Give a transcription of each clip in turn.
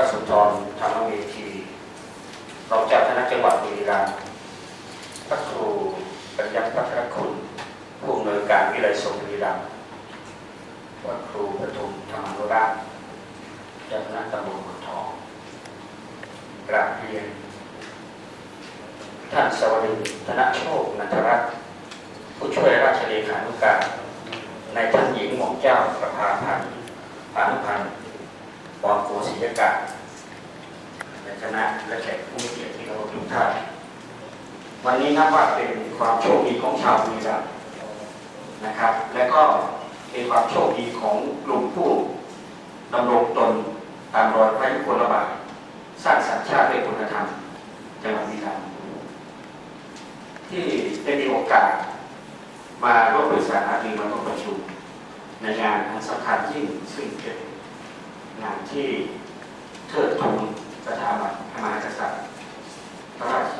พระสุนทรธรรมเวทีรองเจ้าคณะจังหวัดบุรีรัมย์พระครูปัญญาพัฒรคุณผู้อำนวยการวิไลสงบุรีรัมย์พระครูปทุมธรรมนุรักษ์เจ้าคณะตำบลขุนทองกราบเรียน ท่านสวัสดิ์ธนโชคนันทรัตน์ผู้ช่วยราชเลขานุการในท่านหญิงหม่อมเจ้าประภาพันธ์พานุพันธ์ปอนโกศิยกา คณะและแขกผู้มีเกียรติที่เคารพทุกท่านวันนี้นับว่าเป็นความโชคดีของชาวบุรีรัมย์นะครับ และก็เป็นความโชคดีของกลุ่มผู้ดำรงตนตามรอยพระยุคลบาทสร้างสัญชาติด้วยคุณธรรมจังหวัดบุรีรัมย์ที่ได้มีโอกาสมาร่วมปรึกษาหารือมาร่วมประชุมในงานอันสำคัญยิ่งซึ่งเป็นงานที่เทิดทูน สถาบันพระมหากษัตริย์พระราช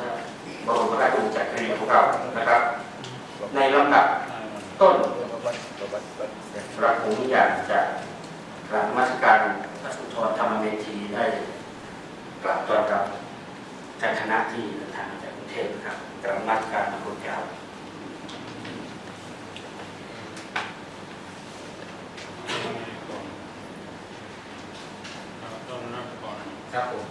บรมราชวงศ์จักรีของเรานะครับ ในลำดับต้นรับผมอยากจะกราบนมัสการพระสุทรธรรมเมธีได้กราบต้อนรับท่านคณะที่เดินทางจากกรุงเทพนะครับกราบมัสการพระคุณเจ้าต้องนับก่อนครับผม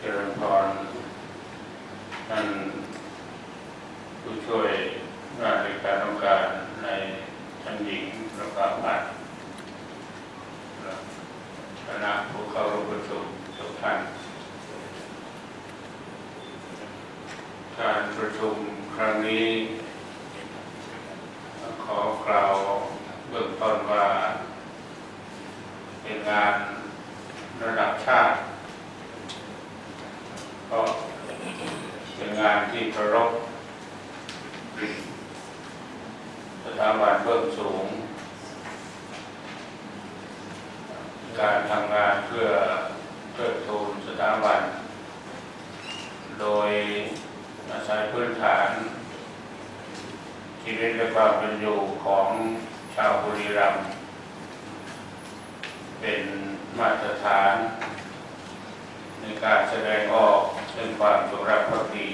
เจริญพร ท่านผู้ช่วยนาชการองการในท่านหญิงประภาพัฒน์แลคณะผู้เข้าร่วมประชุมทุกท่าน การประชุมครั้งนี้ ขอกล่าวเบื้องต้นว่า เป็นงานระดับชาติ ก็เป็นงาน ที่เคารพสถาบันเบื้องสูง การทำงานเพื่อเพื่อทูนสถาบัน โดยอาศัยพื้นฐานชีวิตและความเป็นอยู่ของชาวบุรีรัมย์เป็นมาตรฐาน ในการแสดงออกซึ่งความจงรักภักดี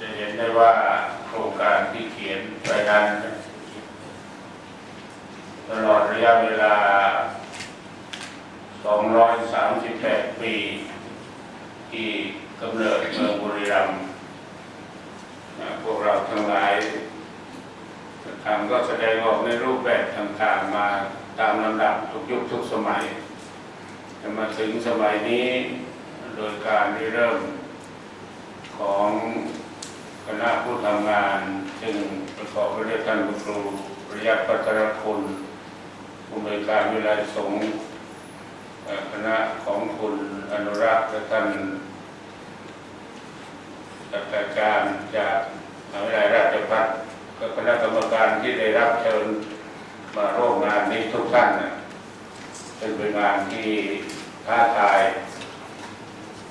จะเห็น ได้ว่าโครงการที่เขียนไปนั้นตลอดระยะเวลา 238 ปี ที่กำเนิดเมืองบุรีรัมย์พวกเราทั้งหลายทำก็แสดงออกในรูปแบบต่างๆมาตามลำดับทุกยุคทุกสมัยจะมาถึงสมัยนี้โดยการที่เริ่มของ ณะผู้ทำงานซึ่งประกอบไปด้วยท่านครูประยักษ์พัฒรคุณผู้บริการวิไลสงฆ์คณะของคุณอนุรักษ์และท่านศาสตราจารย์จากมหาวิทยาลัยราชภัฏก็คณะกรรมการที่ได้รับเชิญมาร่วมงานนี้ทุกท่านนะเป็นงานที่ท้าทาย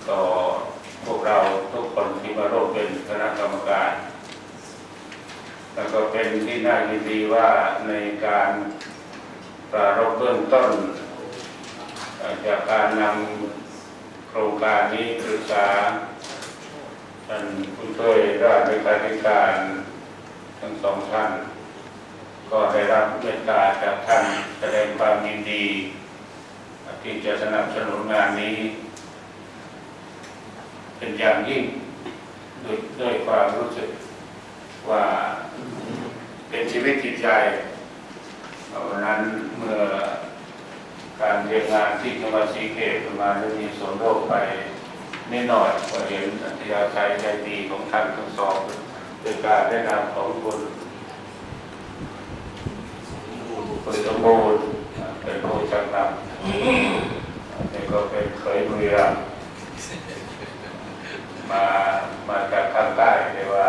ต่อ พวกเราทุกคนที่มาร่วมเป็นคณะกรรมการ แล้วก็เป็นที่น่ายินดีว่าในการปรารภเบื้องต้น จากการนำโครงการนี้ปรึกษาท่านผู้ช่วยราชเลขาธิการทั้งสองท่าน ก็ได้รับเมตตาจากท่านแสดงความยินดี ที่จะสนับสนุนงานนี้ เป็นอย่างยิ่งด้วยด้วยความรู้สึกว่าเป็นชีวิตจิตใจวันนั้นเมื่อการเรียนงานที่จังหวัดศรีเกตมาได้มีส่วนร่วมไปนิดหน่อยก็เห็นอัธยาศัยใจดีของท่านทั้งสองโดยการได้นำของคุณคุณสมบูรณ์เป็นผู้ชักนำนี่ก็เป็นเคยบุรีรัมย์มามาจากทางใต้แต่ว่า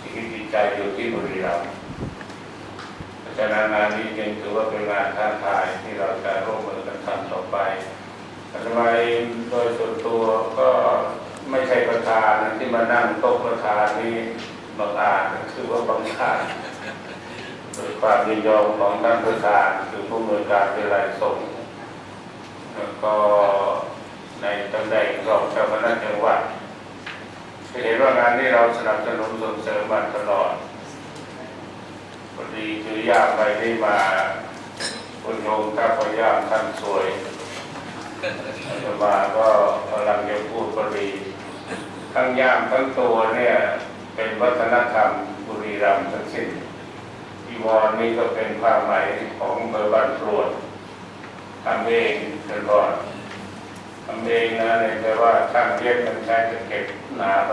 ชีวิตจิตใจอยู่ที่บุรีรัมย์เพราะฉะนั้นงานนี้จึงถือว่าเป็นงานท้าทายที่เราจะร่วมมือกันทำต่อไป อาตมาเองโดยส่วนตัวก็ไม่ใช่ประธานที่มานั่งโต๊ะประธานนี้บังอาจคือว่าบังอาจโดยความยินยอมของท่านประธานคือผู้อำนวยการวิไลยสงฆ์แล้วก็ในตำแหน่งรองเจ้าคณะจังหวัดเห็นว่างานนี้เราสนับสนุนส่งเสริมมาตลอดพอดีคือยากไปที่มาคุณโยมถ้าพยายามท่านสวย มาก็กำลังจะพูดพอดีทั้งย่ามทั้งตัวเนี่ยเป็นวัฒนธรรมบุรีรัมย์ทั้งสิ้นอีวรนี่ก็เป็นผ้าไหมของเมืองบ้านตรวจทำเองกันก่อนทำเองนะเนี่ยแปลว่าช่างเย็บมันใช้จะเก็บหนาไป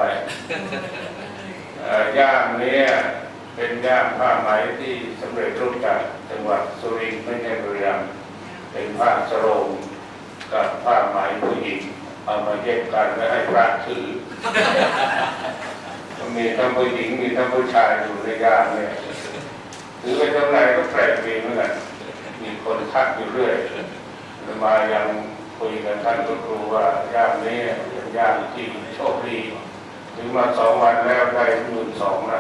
ย่ามนี้เป็นย่ามผ้าไหมที่สำเร็จรูปจากจังหวัดสุรินทร์ไม่ใช่บุรีรัมย์เป็นผ้าสโรง กับผ้าไหมผู้หญิงเอามาเย็บกันแล้วให้พระถือ มีทั้งผู้หญิงมีทั้งผู้ชายอยู่ในยามเนี่ยถือไปเท่าไหร่ก็แปลกดีเหมือนกันมีคนทักอยู่เรื่อยแล้วมายังคุยกับท่านก็ครูว่ายามนี้เป็นยามที่โชคดีถึงมาสองวันแล้วได้หมื่นสองนะ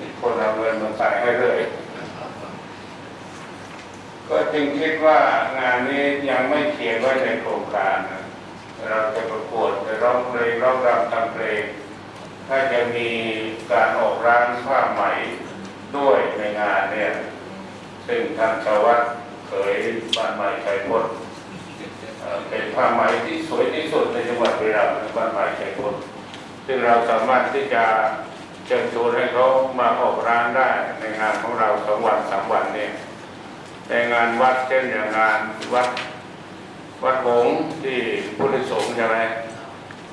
มีคนเอาเงินมาใส่ให้เลยก็ จึงคิดว่างานนี้ยังไม่เขียนไว้ในโครงการนะเราจะประกวดจะร้องเพลงร้องรำทำเพลงถ้าจะมีการออกร้านผ้าไหมด้วยในงานเนี่ย ซึ่งทางชาววัดเคยบ้านใหม่ชัยพจน์เป็นผ้าไหมที่สวยที่สุดในจังหวัดบุรีรัมย์บ้านใหม่ชัยพจน์ซึ่งเราสามารถที่จะเชิญชวนให้เขามาออกร้านได้ในงานของเราสองวันสามวันเนี่ย ในงานวัดเช่นอย่างงานวัดวัดหงส์ที่พุทธสงฆ์ใช่ไหม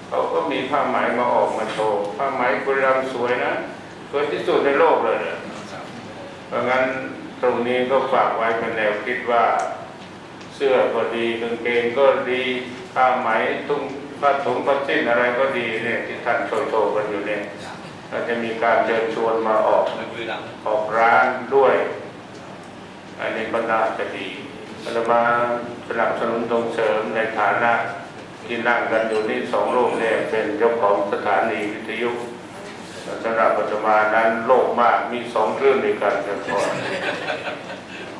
เขาก็มีผ้าไหมมาออกมาโชว์ผ้าไหมบุรีรัมสวยนะสวยที่สุดในโลกเลยเนี่ยเพราะงั้นตรงนี้ก็ฝากไว้เป็นแนวคิดว่า เสื้อก็ดีกางเกงก็ดีผ้าไหมตุ้งผ้าถุงผ้าสิ้นอะไรก็ดีเนี่ยที่ท่านโชว์โชว์กันอยู่เนี่ยเราจะมีการเชิญชวนมาออกออกร้านด้วย นนี้ก็น่าจะดีเรามาสนับสนุนส่งเสริมในฐานะที่นั่งกันอยู่นี่สองรูปเนี่ยเป็นเจ้าของสถานีวิทยุสำหรับปัจจุบันนั้นโลกมากมีสองคลื่นด้วยกันกันพอ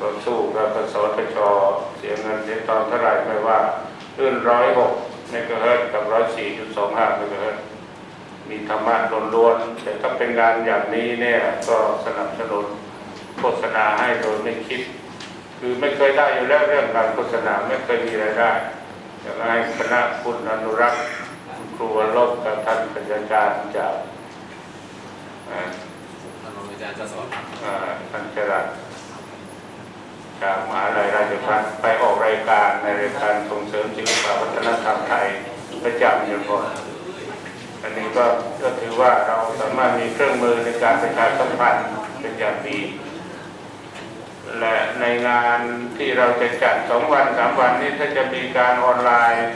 ก็สู้กับกสทชเสียเงินเสียทองเท่าไรไม่ว่าคลื่นร้อยหกเมกะเฮิรตกับร้อยสี่จุดสองห้าเมกะเฮิรตมีธรรมะล้วนๆแต่ถ้าเป็นงานอย่างนี้เนี่ยก็สนับสนุน โฆษณาให้โดยไม่คิด คือไม่เคยได้อยู่แล้วเรื่องการโฆษณาไม่เคยมีรายได้อยากให้คณะคุณอนุรักษ์คุณครูวรลบกับท่านปัญญาจารย์จากอ่าท่านรองอาจารย์จะสอนอ่าท่านจรัสจากมหาลัยราชภัฏไปออกรายการในรายการส่งเสริมศิลปวัฒนธรรมไทยประจำอยู่ก่อนอันนี้ก็ก็ถือว่าเราสามารถมีเครื่องมือในการประชาสัมพันธ์เป็นอย่างดี และในงานที่เราจะจัดสองวันสามวันนี้ถ้าจะมีการออนไลน์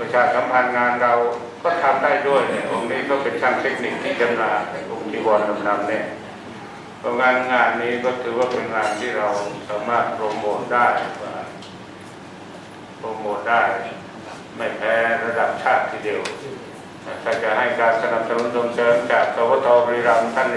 ประชาสัมพันธ์งานเราก็ทำได้ด้วยเนี่ยองค์นี้ก็เป็นช่างเทคนิคที่จำนาญองค์จีวรนำนำเนี่ยเพราะงานงานนี้ก็ถือว่าเป็นงานที่เราสามารถโปรโมทได้โปรโมทได้ ไม่แพ้ระดับชาติทีเดียวถ้าจะให้การสนับสนุนส่งเสริมจากสวทบริรัมท่าน